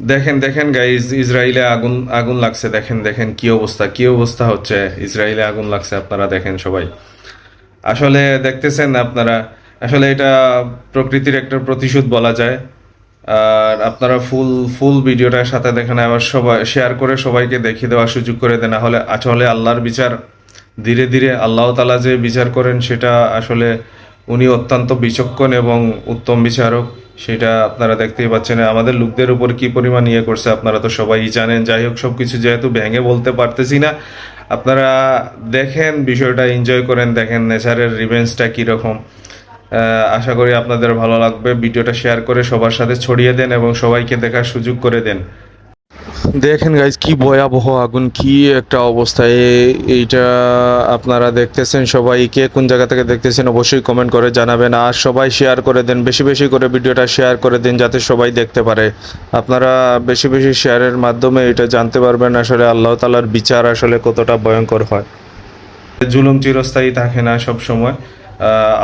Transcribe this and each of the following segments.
দেখেন দেখেন গাইজ ইসরায়েলে আগুন আগুন লাগছে। দেখেন দেখেন কি অবস্থা কি অবস্থা হচ্ছে। ইসরায়েলে আগুন লাগছে, আপনারা দেখেন সবাই। আসলে দেখতেছেন আপনারা, আসলে এটা প্রকৃতির একটা প্রতিশোধ বলা যায়। আর আপনারা ফুল ফুল ভিডিওটার সাথে দেখেন, আবার সবাই শেয়ার করে সবাইকে দেখিয়ে দেওয়ার সুযোগ করে দেন। নাহলে আসলে আল্লাহর বিচার, ধীরে ধীরে আল্লাহ তালা যে বিচার করেন, সেটা আসলে উনি অত্যন্ত বিচক্ষণ এবং উত্তম বিচারক। সেটা আপনারা দেখতেই পাচ্ছেন। আমাদের লোকদের উপর কি পরিমাণ ইয়ে করছে আপনারা তো সবাই জানেন। যাই হোক সব কিছু যেহেতু ভেঙে বলতে পারতেছি না। আপনারা দেখেন বিষয়টা এনজয় করেন, দেখেন নেচারের রিভেন্সটা কীরকম। আশা করি আপনাদের ভালো লাগবে। ভিডিওটা শেয়ার করে সবার সাথে ছড়িয়ে দেন এবং সবাইকে দেখার সুযোগ করে দেন। দেখেন গাইজ কি ভয়াবহ আগুন, কি একটা অবস্থা। এইটা আপনারা দেখতেছেন সবাই, কে কোন জায়গা থেকে দেখতেছেন অবশ্যই কমেন্ট করে জানাবেন। আর সবাই শেয়ার করে দেন, বেশি বেশি করে ভিডিওটা শেয়ার করে দিন, যাতে সবাই দেখতে পারে। আপনারা বেশি বেশি শেয়ারের মাধ্যমে এটা জানতে পারবেন আসলে আল্লাহ তালার বিচার আসলে কতটা ভয়ঙ্কর হয়। জুলুম চিরস্থায়ী থাকে না সব সময়।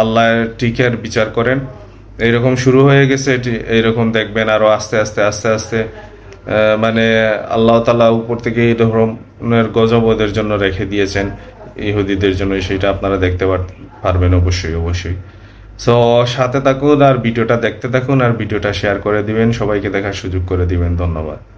আল্লাহ ঠিকের বিচার করেন। এইরকম শুরু হয়ে গেছে, এটি, এইরকম দেখবেন আরও আস্তে আস্তে আস্তে আস্তে। মানে আল্লাহ তালা উপর থেকে এই ধরনের গজব ওদের জন্য রেখে দিয়েছেন। ইহুদিদের জন্য সেটা আপনারা দেখতে পার- পারবেন অবশ্যই অবশ্যই। সো সাথে থাকুন আর ভিডিওটা দেখতে থাকুন আর ভিডিওটা শেয়ার করে দিবেন। সবাইকে দেখার সুযোগ করে দিবেন। ধন্যবাদ।